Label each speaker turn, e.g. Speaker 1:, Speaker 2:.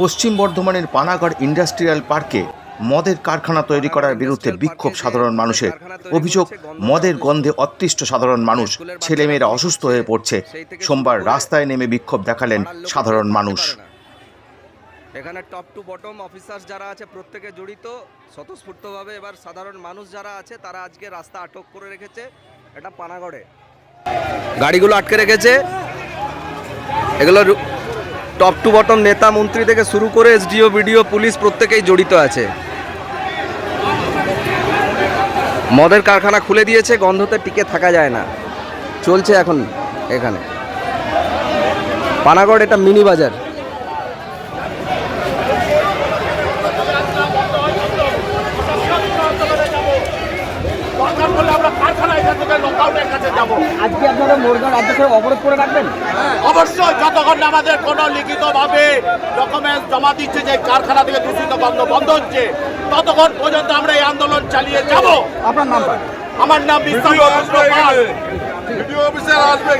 Speaker 1: পশ্চিম বর্ধমানের পানাগড় ইন্ডাস্ট্রিয়াল পার্কে মদের কারখানা তৈরি করার বিরুদ্ধে বিক্ষোভ সাধারণ মানুষের। অভিযোগ, মদের গন্ধে অতৃষ্ট সাধারণ মানুষ, ছেলেমেয়েরা অসুস্থ হয়ে পড়ছে। সোমবার রাস্তায় নেমে বিক্ষোভ দেখালেন সাধারণ মানুষ।
Speaker 2: এখানে টপ টু বটম অফিসার যারা আছে, প্রত্যেকে জড়িত। স্বতঃস্ফূর্তভাবে এবার সাধারণ মানুষ যারা আছে, তারা আজকে রাস্তা আটক করে রেখেছে এটা পানাগড়ে। গাড়িগুলো আটকে রেখেছে। এগুলো টপ টু বটম নেতা মন্ত্রী থেকে শুরু করে এসডিও, বিডিও, পুলিশ প্রত্যেকেই জড়িত আছে। মদের কারখানা খুলে দিয়েছে, গন্ধতে টিকে থাকা যায় না। চলছে এখন এখানে। পানাগড় এটা মিনি বাজার
Speaker 3: দরকার পড়লে আমরা কারখানা এখান থেকে লকআউটের কাছে যাব।
Speaker 4: আজকে আপনারা মোরগাঁও রাজ্য সড়ক অবরোধ করে রাখবেন?
Speaker 3: অবশ্যই যতক্ষণ আমাদের কোনো লিখিতভাবে ডকুমেন্টস জমা দিচ্ছে যে কারখানা থেকে দূষিত বন্ধ বন্ধ হচ্ছে ততক্ষণ পর্যন্ত আমরা এই আন্দোলন চালিয়ে যাব।
Speaker 4: আপনার নামটা
Speaker 3: আমার নাম
Speaker 5: ভিডিও অফিসার আসবে।